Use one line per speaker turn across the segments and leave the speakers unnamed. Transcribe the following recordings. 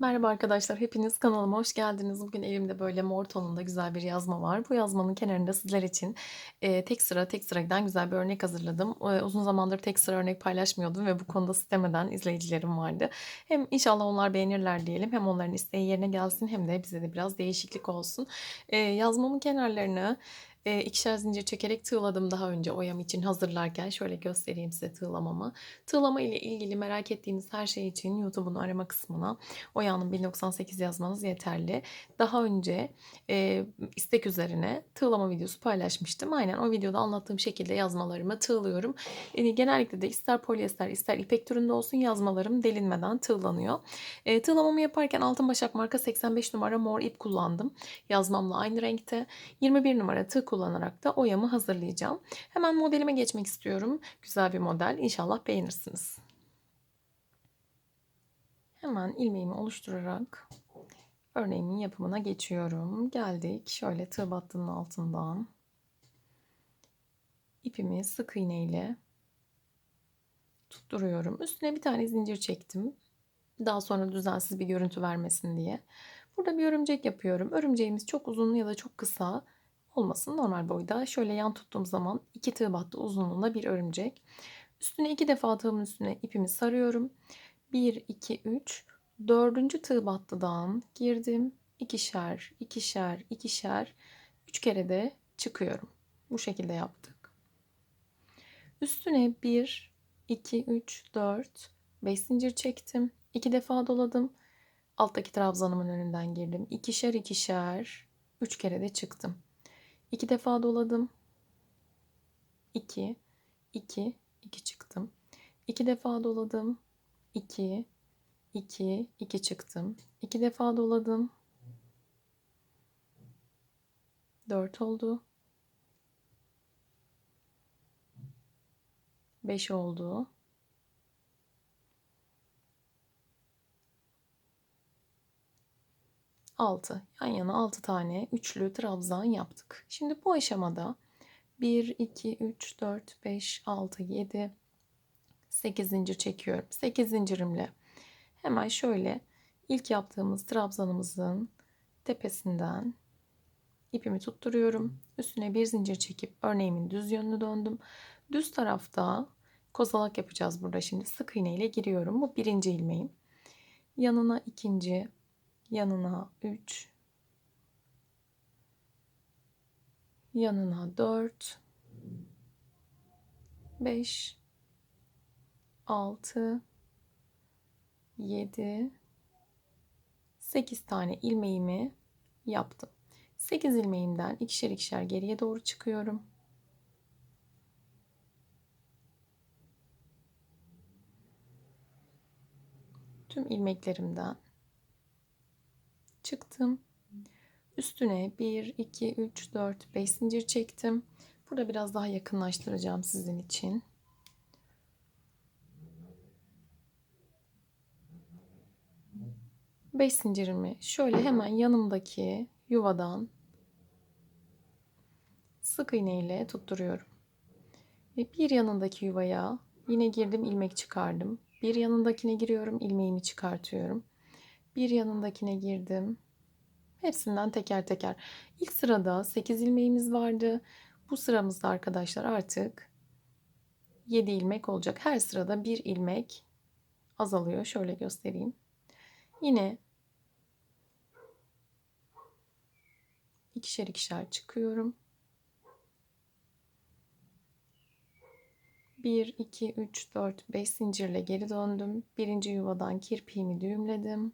Merhaba arkadaşlar, hepiniz kanalıma hoş geldiniz. Bugün elimde böyle mor tonunda güzel bir yazma var. Bu yazmanın kenarında sizler için e, tek sıra tek sıra giden güzel bir örnek hazırladım. E, uzun zamandır tek sıra örnek paylaşmıyordum ve bu konuda sitemeden izleyicilerim vardı. Hem inşallah onlar beğenirler diyelim. Hem onların isteği yerine gelsin hem de bize de biraz değişiklik olsun. E, yazmamın kenarlarını e, ikişer zincir çekerek tığladım daha önce oyam için hazırlarken. Şöyle göstereyim size tığlamamı. Tığlama ile ilgili merak ettiğiniz her şey için YouTube'un arama kısmına Oya'nın 1098 yazmanız yeterli. Daha önce e, istek üzerine tığlama videosu paylaşmıştım. Aynen o videoda anlattığım şekilde yazmalarımı tığlıyorum. E, genellikle de ister polyester ister ipek türünde olsun yazmalarım delinmeden tığlanıyor. E, tığlamamı yaparken Altın Başak marka 85 numara mor ip kullandım. Yazmamla aynı renkte. 21 numara tığ kullanarak da oyamı hazırlayacağım. Hemen modelime geçmek istiyorum. Güzel bir model. İnşallah beğenirsiniz. Hemen ilmeğimi oluşturarak örneğimin yapımına geçiyorum. Geldik. Şöyle tığ battının altından ipimi sık iğne ile tutturuyorum. Üstüne bir tane zincir çektim. Daha sonra düzensiz bir görüntü vermesin diye. Burada bir örümcek yapıyorum. Örümceğimiz çok uzun ya da çok kısa olmasın. Normal boyda. Şöyle yan tuttuğum zaman iki tığ battı uzunluğunda bir örümcek. Üstüne iki defa tığımın üstüne ipimi sarıyorum. 1, 2, 3. Dördüncü tığ battıdan girdim. İkişer, ikişer, ikişer. Üç kere de çıkıyorum. Bu şekilde yaptık. Üstüne 1, 2, 3, 4, 5 zincir çektim. 2 defa doladım. Alttaki trabzanımın önünden girdim. İkişer, ikişer. 3 kere de çıktım. 2 defa doladım. 2, 2, 2 çıktım. 2 defa doladım. 2, 2, 2 çıktım. 2 defa doladım. 4 oldu. 5 oldu. Altı. Yan yana altı tane üçlü trabzan yaptık. Şimdi bu aşamada 1, 2, 3, 4, 5, 6, 7, 8 zincir çekiyorum. 8 zincirimle hemen şöyle ilk yaptığımız trabzanımızın tepesinden ipimi tutturuyorum. Üstüne bir zincir çekip örneğimin düz yönünü döndüm. Düz tarafta kozalak yapacağız burada şimdi. Sık iğne ile giriyorum. Bu birinci ilmeğim. Yanına ikinci, yanına üç, yanına dört, beş, 6 7 8 tane ilmeğimi yaptım. 8 ilmeğimden ikişer ikişer geriye doğru çıkıyorum. Tüm ilmeklerimden çıktım. Üstüne 1 2 3 4 5 zincir çektim. Burada biraz daha yakınlaştıracağım sizin için. 5 zincirimi şöyle hemen yanımdaki yuvadan sık iğne ile tutturuyorum. Ve bir yanındaki yuvaya yine girdim ilmek çıkardım. Bir yanındakine giriyorum ilmeğimi çıkartıyorum. Bir yanındakine girdim. Hepsinden teker teker. İlk sırada 8 ilmeğimiz vardı. Bu sıramızda arkadaşlar artık 7 ilmek olacak. Her sırada bir ilmek azalıyor. Şöyle göstereyim. Yine ikişer ikişer çıkıyorum. 1, 2, 3, 4, 5 zincirle geri döndüm. Birinci yuvadan kirpiğimi düğümledim.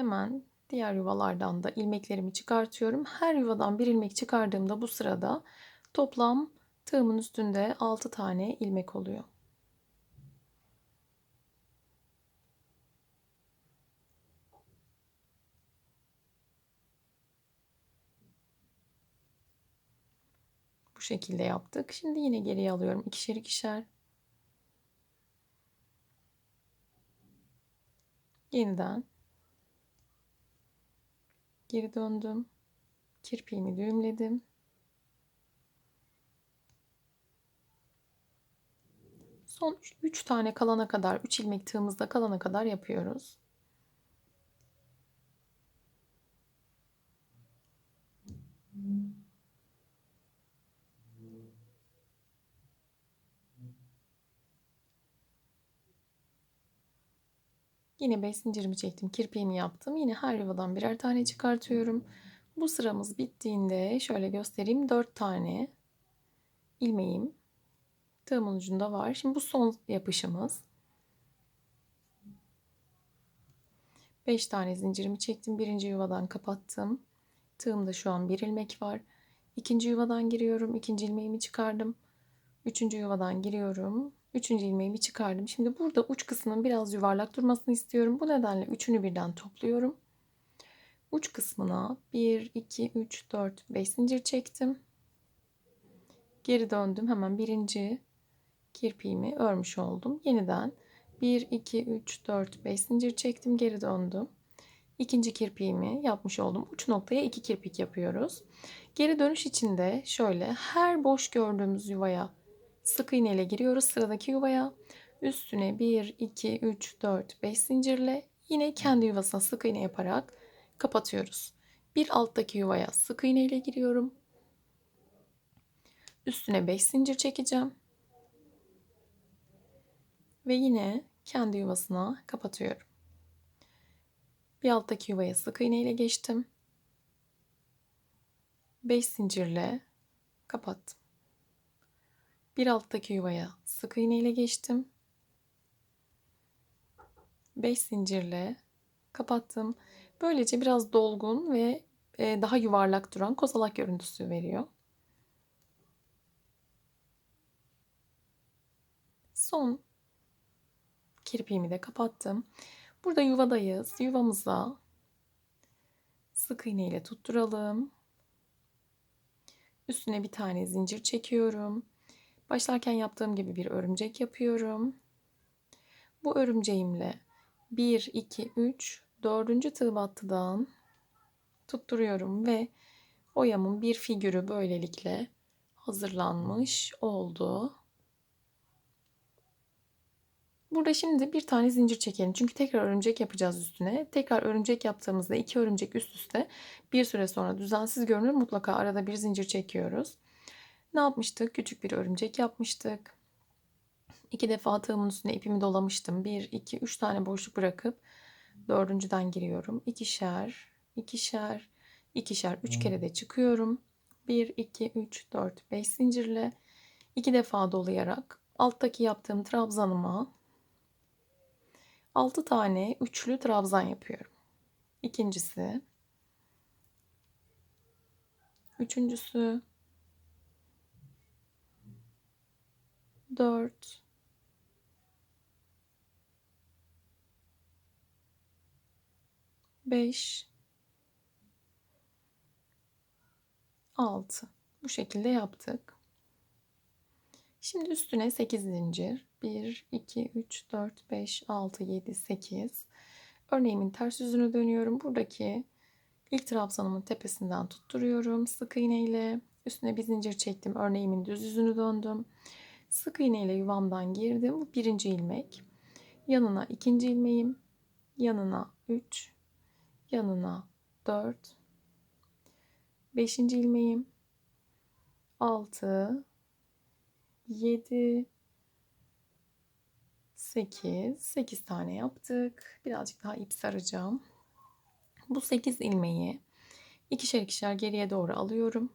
Hemen diğer yuvalardan da ilmeklerimi çıkartıyorum. Her yuvadan bir ilmek çıkardığımda bu sırada toplam tığımın üstünde 6 tane ilmek oluyor. Bu şekilde yaptık. Şimdi yine geriye alıyorum. ikişer ikişer. Yeniden geri döndüm. Kirpiğimi düğümledim. Son 3 tane kalana kadar, 3 ilmek tığımızda kalana kadar yapıyoruz. Yine 5 zincirimi çektim. Kirpiğimi yaptım. Yine her yuvadan birer tane çıkartıyorum. Bu sıramız bittiğinde şöyle göstereyim. 4 tane ilmeğim tığımın ucunda var. Şimdi bu son yapışımız. 5 tane zincirimi çektim. Birinci yuvadan kapattım. Tığımda şu an bir ilmek var. İkinci yuvadan giriyorum. ikinci ilmeğimi çıkardım. Üçüncü yuvadan giriyorum. Üçüncü ilmeğimi çıkardım. Şimdi burada uç kısmının biraz yuvarlak durmasını istiyorum. Bu nedenle üçünü birden topluyorum. Uç kısmına 1, 2, 3, 4, 5 zincir çektim. Geri döndüm. Hemen birinci kirpiğimi örmüş oldum. Yeniden 1, 2, 3, 4, 5 zincir çektim. Geri döndüm. İkinci kirpiğimi yapmış oldum. Uç noktaya iki kirpik yapıyoruz. Geri dönüş için de şöyle her boş gördüğümüz yuvaya sık iğne ile giriyoruz sıradaki yuvaya. Üstüne 1, 2, 3, 4, 5 zincirle yine kendi yuvasına sık iğne yaparak kapatıyoruz. Bir alttaki yuvaya sık iğne ile giriyorum. Üstüne 5 zincir çekeceğim. Ve yine kendi yuvasına kapatıyorum. Bir alttaki yuvaya sık iğne ile geçtim. 5 zincirle kapattım. Bir alttaki yuvaya sık iğne ile geçtim. 5 zincirle kapattım. Böylece biraz dolgun ve e, daha yuvarlak duran kozalak görüntüsü veriyor. Son kirpiğimi de kapattım. Burada yuvadayız. Yuvamıza sık iğne ile tutturalım. Üstüne bir tane zincir çekiyorum. Başlarken yaptığım gibi bir örümcek yapıyorum. Bu örümceğimle 1, 2, 3, 4. tığ battıdan tutturuyorum ve oyamın bir figürü böylelikle hazırlanmış oldu. Burada şimdi bir tane zincir çekelim. Çünkü tekrar örümcek yapacağız üstüne. Tekrar örümcek yaptığımızda iki örümcek üst üste bir süre sonra düzensiz görünür. Mutlaka arada bir zincir çekiyoruz. Ne yapmıştık? Küçük bir örümcek yapmıştık. İki defa tığımın üstüne ipimi dolamıştım. Bir, iki, üç tane boşluk bırakıp dördüncüden giriyorum. İkişer, ikişer, ikişer, üç kere de çıkıyorum. Bir, iki, üç, dört, beş zincirle iki defa dolayarak alttaki yaptığım trabzanıma 6 tane üçlü trabzan yapıyorum. İkincisi. Üçüncüsü. 4 5 6 bu şekilde yaptık. Şimdi üstüne 8 zincir. 1, 2, 3, 4, 5, 6, 7, 8. Örneğimin ters yüzünü dönüyorum. Buradaki ilk trabzanımın tepesinden tutturuyorum. Sık iğne ile üstüne bir zincir çektim. Örneğimin düz yüzünü döndüm. Sık iğne ile yuvamdan girdim. Birinci ilmek. Yanına ikinci ilmeğim. Yanına 3. Yanına 4. Beşinci ilmeğim. 6. 7 8 8 tane yaptık. Birazcık daha ip saracağım. Bu 8 ilmeği ikişer ikişer geriye doğru alıyorum.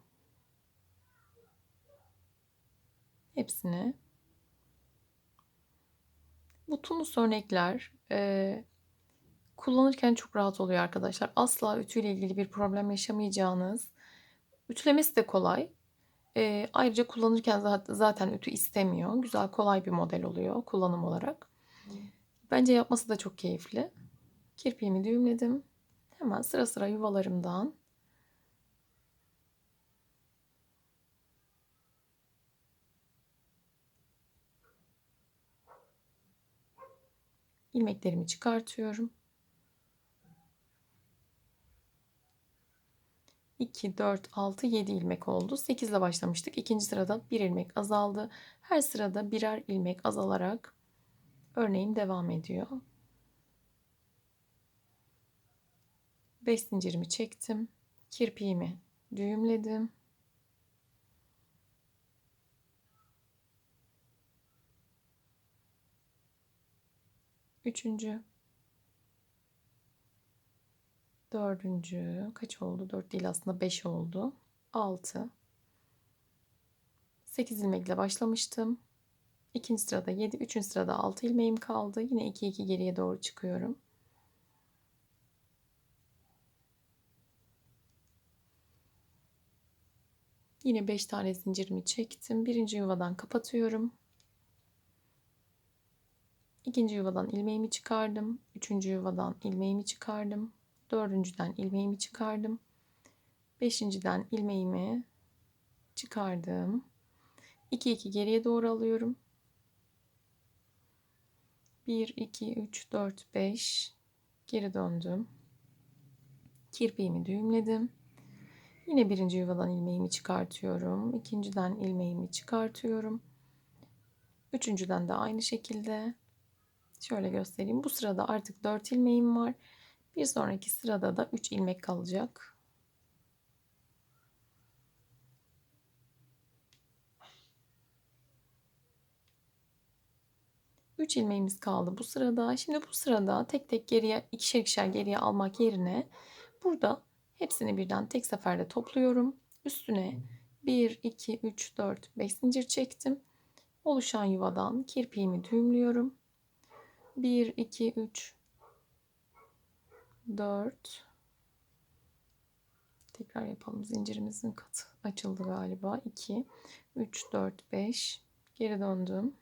Hepsini. Bu tunus örnekler e, kullanırken çok rahat oluyor arkadaşlar. Asla ütüyle ilgili bir problem yaşamayacağınız. Ütülemesi de kolay. E, ayrıca kullanırken zaten ütü istemiyor. Güzel kolay bir model oluyor kullanım olarak. Bence yapması da çok keyifli. Kirpiğimi düğümledim. Hemen sıra sıra yuvalarımdan ilmeklerimi çıkartıyorum. 2, 4, 6, 7 ilmek oldu. 8 ile başlamıştık. İkinci sırada bir ilmek azaldı. Her sırada birer ilmek azalarak örneğim devam ediyor. 5 zincirimi çektim. Kirpiğimi düğümledim. Üçüncü. Dördüncü. Kaç oldu? Dört değil aslında beş oldu. Altı. Sekiz ilmekle başlamıştım. İkinci sırada yedi. Üçüncü sırada altı ilmeğim kaldı. Yine iki iki geriye doğru çıkıyorum. Yine 5 tane zincirimi çektim. Birinci yuvadan kapatıyorum. İkinci yuvadan ilmeğimi çıkardım. Üçüncü yuvadan ilmeğimi çıkardım. Dördüncüden ilmeğimi çıkardım. Beşinciden ilmeğimi çıkardım. 2 2 geriye doğru alıyorum. 1 2 3 4 5 geri döndüm. Kirpiğimi düğümledim. Yine birinci yuvadan ilmeğimi çıkartıyorum. İkinciden ilmeğimi çıkartıyorum. Üçüncüden de aynı şekilde. Şöyle göstereyim. Bu sırada artık 4 ilmeğim var. Bir sonraki sırada da 3 ilmek kalacak. Üç ilmeğimiz kaldı bu sırada. Şimdi bu sırada tek tek geriye ikişer ikişer geriye almak yerine burada hepsini birden tek seferde topluyorum. Üstüne 1, 2, 3, 4, 5 zincir çektim. Oluşan yuvadan kirpiğimi düğümlüyorum. 1, 2, 3, 4. Tekrar yapalım. Zincirimizin katı açıldı galiba. 2, 3, 4, 5. Geri döndüm.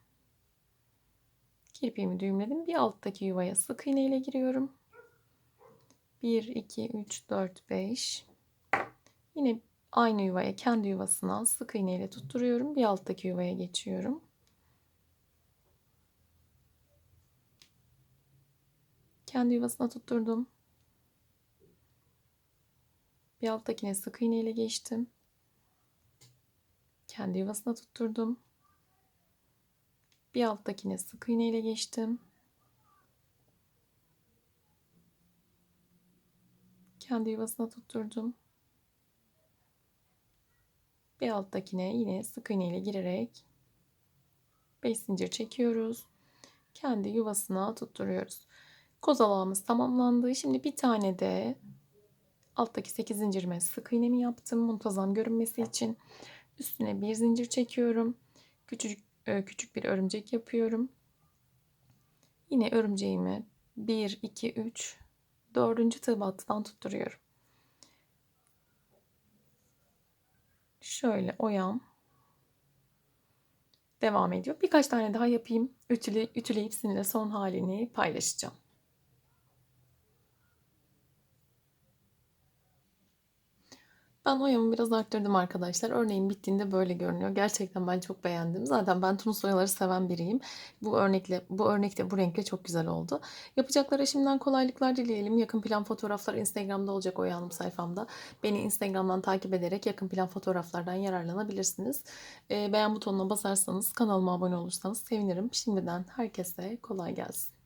Kirpiğimi düğümledim. Bir alttaki yuvaya sık iğne ile giriyorum. 1, 2, 3, 4, 5. Yine aynı yuvaya kendi yuvasına sık iğne ile tutturuyorum. Bir alttaki yuvaya geçiyorum. Kendi yuvasına tutturdum. Bir alttakine sık iğne ile geçtim. Kendi yuvasına tutturdum. Bir alttakine sık iğne ile geçtim. Kendi yuvasına tutturdum. Bir alttakine yine sık iğne ile girerek 5 zincir çekiyoruz. Kendi yuvasına tutturuyoruz. Kozalağımız tamamlandı. Şimdi bir tane de alttaki 8 zincirime sık iğnemi yaptım muntazam görünmesi için. Üstüne bir zincir çekiyorum. Küçücük e, küçük bir örümcek yapıyorum. Yine örümceğimi 1 2 3 4. tığ battıdan tutturuyorum. Şöyle oyam devam ediyor. Birkaç tane daha yapayım. Ütüle, ütüleyip sizinle son halini paylaşacağım. Ben oyamı biraz arttırdım arkadaşlar. Örneğin bittiğinde böyle görünüyor. Gerçekten ben çok beğendim. Zaten ben tunus oyaları seven biriyim. Bu örnekle bu örnekte bu renkle çok güzel oldu. Yapacaklara şimdiden kolaylıklar dileyelim. Yakın plan fotoğraflar Instagram'da olacak Oya Hanım sayfamda. Beni Instagram'dan takip ederek yakın plan fotoğraflardan yararlanabilirsiniz. Ee, beğen butonuna basarsanız kanalıma abone olursanız sevinirim. Şimdiden herkese kolay gelsin.